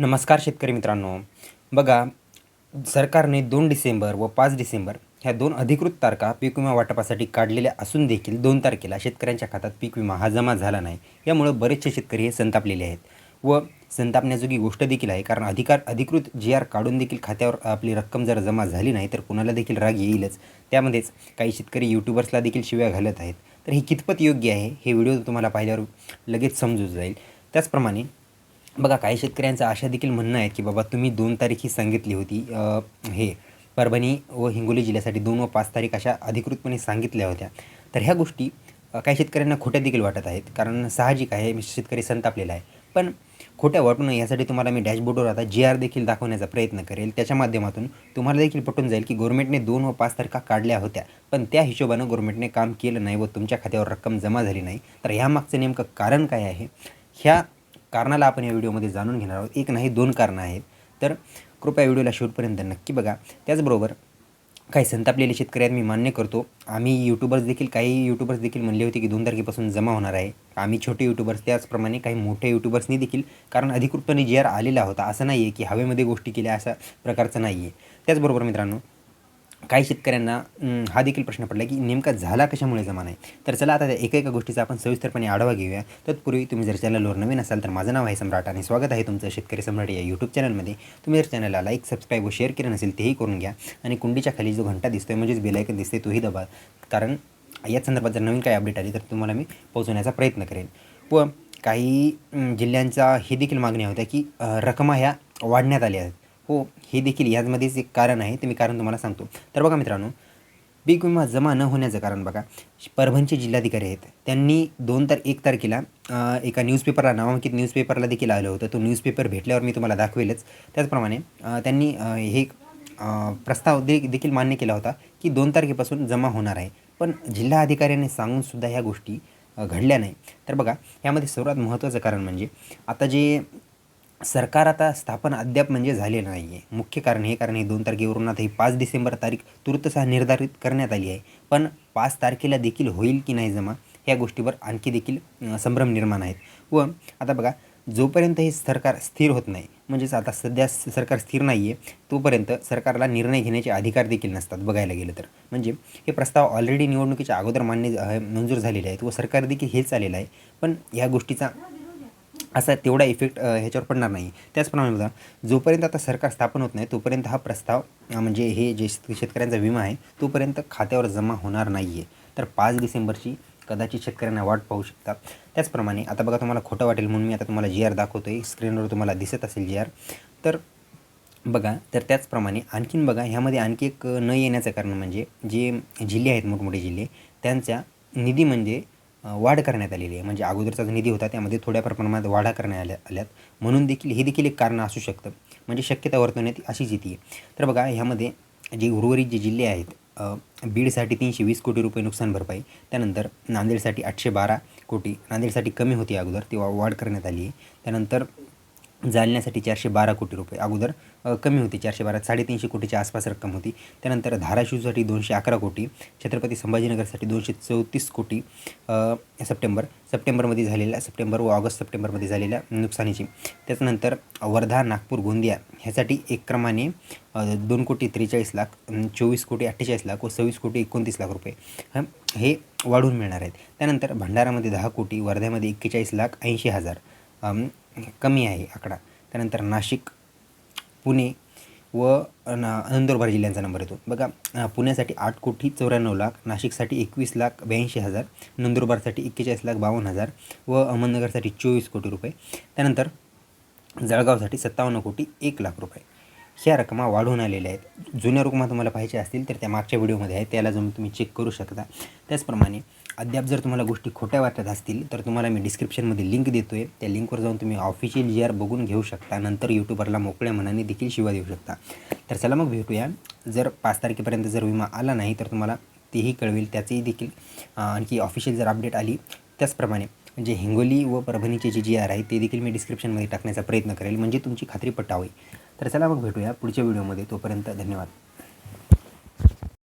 नमस्कार शेतकरी मित्रांनो. बघा सरकारने दोन डिसेंबर व पाच डिसेंबर ह्या दोन अधिकृत तारखा पीक विमा वाटपासाठी काढलेल्या असून देखील दोन तारखेला शेतकऱ्यांच्या खात्यात पीक विमा हा जमा झाला नाही. यामुळं बरेचसे शेतकरी हे संतापलेले आहेत. व संतापण्याजोगी गोष्ट देखील आहे कारण अधिकार अधिकृत जी आर काढून देखील खात्यावर आपली रक्कम जर जमा झाली नाही तर कुणाला देखील राग येईलच. त्यामध्येच काही शेतकरी यूट्यूबर्सला देखील शिव्या घालत आहेत. तर ही कितपत योग्य आहे हे व्हिडिओ तुम्हाला पाहिल्यावर लगेच समजून जाईल. त्याचप्रमाणे बघा काही शेतकऱ्यांचं अशा देखील म्हणणं आहे की बाबा तुम्ही दोन तारीख ही सांगितली होती हे परभणी व हिंगोली जिल्ह्यासाठी दोन व पाच तारीख अशा अधिकृतपणे सांगितल्या होत्या. तर ह्या गोष्टी काही शेतकऱ्यांना खोट्या देखील वाटत आहेत कारण साहजिक आहे मी शेतकरी संतापलेला आहे. पण खोट्या वाटू नये यासाठी तुम्हाला मी डॅशबोर्डवर आता जी आर देखील दाखवण्याचा प्रयत्न करेल. त्याच्या माध्यमातून तुम्हाला देखील पटून जाईल की गव्हर्मेंटने दोन व पाच तारखा काढल्या होत्या पण त्या हिशोबानं गव्हर्मेंटने काम केलं नाही व तुमच्या खात्यावर रक्कम जमा झाली नाही. तर ह्यामागचं नेमकं कारण काय आहे? ह्या कारणाला आपण या व्हिडिओमध्ये जाणून घेणार आहोत. एक नाही दोन कारणं आहेत. तर कृपया व्हिडिओला शेवटपर्यंत नक्की बघा. त्याचबरोबर काही संतापलेले शेतकरी आहेत मी मान्य करतो. आम्ही यूट्यूबर्स देखील काही यूट्यूबर्स देखील म्हणले होते की दोन तारखेपासून जमा होणार आहे. आम्ही छोटे यूट्यूबर्स त्याचप्रमाणे काही मोठे यूट्यूबर्सनी देखील कारण अधिकृतपणे जी आर आलेला होता. असं नाही आहे की हवेमध्ये गोष्टी केल्या अशा प्रकारचं नाही आहे त्याचबरोबर मित्रांनो काही शेतकऱ्यांना हा देखील प्रश्न पडला की नेमका झाला कशामुळे जमा नाही तर चला आता त्या एका एका गोष्टीचा आपण सविस्तरपणे आढावा घेऊया. तत्पूर्वी तुम्ही जर चॅनलवर नवीन असाल तर माझं नाव आहे सम्राट आणि स्वागत आहे तुमचं शेतकरी सम्राट या यूट्यूब चॅनलमध्ये. तुम्ही जर चॅनलला लाईक सबस्क्राईब व शेअर केलं नसेल तेही करून घ्या आणि कुंडीच्या खाली जो घंटा दिसतोय म्हणजेच बेलायकन दिसते तोही दबा. कारण याच संदर्भात जर नवीन काही अपडेट आली तर तुम्हाला मी पोहोचवण्याचा प्रयत्न करेन. व काही जिल्ह्यांचा हे देखील मागण्या होत्या की रकमा ह्या वाढण्यात आल्या आहेत. हो हे देखील याचमध्येच एक कारण आहे ते मी कारण तुम्हाला सांगतो. तर बघा मित्रांनो पीक विमा जमा न होण्याचं कारण बघा परभणचे जिल्हाधिकारी आहेत. त्यांनी दोन तार एक तारखेला एका न्यूजपेपरला नामांकित न्यूजपेपरला देखील आलं होतं. तो न्यूजपेपर भेटल्यावर मी तुम्हाला दाखवेलच. त्याचप्रमाणे त्यांनी हे प्रस्ताव दे देखील मान्य केला होता की दोन तारखेपासून जमा होणार आहे. पण जिल्हा अधिकाऱ्यांनी सांगूनसुद्धा ह्या गोष्टी घडल्या नाही. तर बघा यामध्ये सर्वात महत्त्वाचं कारण म्हणजे आता जे सरकार आता स्थापन अद्याप म्हणजे झालेलं नाही आहे मुख्य कारण हे कारण हे दोन तारखेवरून आता ही पाच डिसेंबर तारीख तुर्तसह निर्धारित करण्यात आली आहे. पण पाच तारखेला देखील होईल की नाही जमा ह्या गोष्टीवर आणखी देखील संभ्रम निर्माण आहेत. व आता बघा जोपर्यंत हे सरकार स्थिर होत नाही म्हणजेच आता सध्या स- सरकार स्थिर नाही आहे तोपर्यंत सरकारला निर्णय घेण्याचे अधिकार देखील नसतात बघायला गेलं तर. म्हणजे हे प्रस्ताव ऑलरेडी निवडणुकीच्या अगोदर मान्य मंजूर झालेले आहेत व सरकार देखील हेच आलेलं आहे. पण ह्या गोष्टीचा असा तेवढा इफेक्ट ह्याच्यावर पडणार नाही. त्याचप्रमाणे बघा जोपर्यंत आता सरकार स्थापन होत नाही तोपर्यंत हा प्रस्ताव म्हणजे हे जे शेतकऱ्यांचा विमा आहे तोपर्यंत खात्यावर जमा होणार नाही आहे तर पाच डिसेंबरची कदाचित शेतकऱ्यांना वाट पाहू शकता त्याचप्रमाणे आता बघा तुम्हाला खोटं वाटेल म्हणून मी आता तुम्हाला जी आर दाखवतो आहे स्क्रीनवर तुम्हाला दिसत असेल जी आर तर बघा तर त्याचप्रमाणे आणखीन बघा ह्यामध्ये आणखी एक न येण्याचं कारण म्हणजे जे जिल्हे आहेत मोठमोठे जिल्हे त्यांच्या निधी म्हणजे वाढ करण्यात आलेली आहे. म्हणजे अगोदरचा जो निधी होता त्यामध्ये थोड्या प्रमाणात वाढा करण्यात आल्या आल्यात. म्हणून देखील हे देखील एक कारण असू शकतं. म्हणजे शक्यता वर्तवण्यात अशीच येते तर बघा ह्यामध्ये जे उर्वरित जे जिल्हे आहेत बीडसाठी तीनशे वीस कोटी रुपये नुकसान भरपाई त्यानंतर नांदेडसाठी आठशे बारा कोटी नांदेडसाठी कमी होती अगोदर तेव्हा वाढ करण्यात आली आहे. त्यानंतर जालन्यासाठी चारशे बारा कोटी रुपये. अगोदर कमी होती. चारशे बारा साडेतीनशे कोटीच्या आसपास रक्कम होती. त्यानंतर धाराशिवसाठी दोनशे अकरा कोटी छत्रपती संभाजीनगरसाठी दोनशे चौतीस कोटी सप्टेंबर सप्टेंबरमध्ये झालेल्या सप्टेंबर व ऑगस्ट सप्टेंबरमध्ये झालेल्या नुकसानीची. त्याच्यानंतर वर्धा नागपूर गोंदिया ह्यासाठी एक क्रमाने दोन कोटी त्रेचाळीस लाख चोवीस कोटी अठ्ठेचाळीस लाख व सव्वीस कोटी एकोणतीस लाख रुपये. हे वाढून मिळणार आहेत. त्यानंतर भंडारामध्ये दहा कोटी वर्ध्यामध्ये एक्केचाळीस लाख ऐंशी हजार. कमी आहे आकडा. त्यानंतर नाशिक पुणे व नंदुरबार जिल्ह्यांचा नंबर येतो. बघा पुण्यासाठी आठ कोटी चौऱ्याण्णव लाख नाशिकसाठी एकवीस लाख ब्याऐंशी हजार नंदुरबारसाठी एक्केचाळीस लाख बावन्न हजार व अहमदनगरसाठी चोवीस कोटी रुपये. त्यानंतर जळगावसाठी सत्तावन्न कोटी एक लाख रुपये. ह्या रकमा वाढून आलेल्या आहेत. जुन्या रकमा तुम्हाला पाहिजे असतील तर त्या मागच्या व्हिडिओमध्ये आहे त्याला जाऊन तुम्ही चेक करू शकता. त्याचप्रमाणे अद्याप जर तुम्हाला गोष्टी खोट्या वाटत असतील तर तुम्हाला मी डिस्क्रिप्शनमध्ये लिंक देतो आहे त्या लिंकवर जाऊन तुम्ही ऑफिशियल जी आर बघून घेऊ शकता. नंतर यूट्यूबरला मोकळ्या मनाने देखील शिवा देऊ शकता. तर चला मग भेटूया. जर पाच तारखेपर्यंत जर विमा आला नाही तर तुम्हाला तेही कळवेल. त्याचेही देखील आणखी ऑफिशियल जर अपडेट आली त्याचप्रमाणे जे हिंगोली व परभणीचे जे जी आर आहे ते देखील मी डिस्क्रिप्शनमध्ये टाकण्याचा प्रयत्न करेल. म्हणजे तुमची खात्री पटावी तर चला मग भेटूया पुढच्या व्हिडिओमध्ये तोपर्यंत धन्यवाद.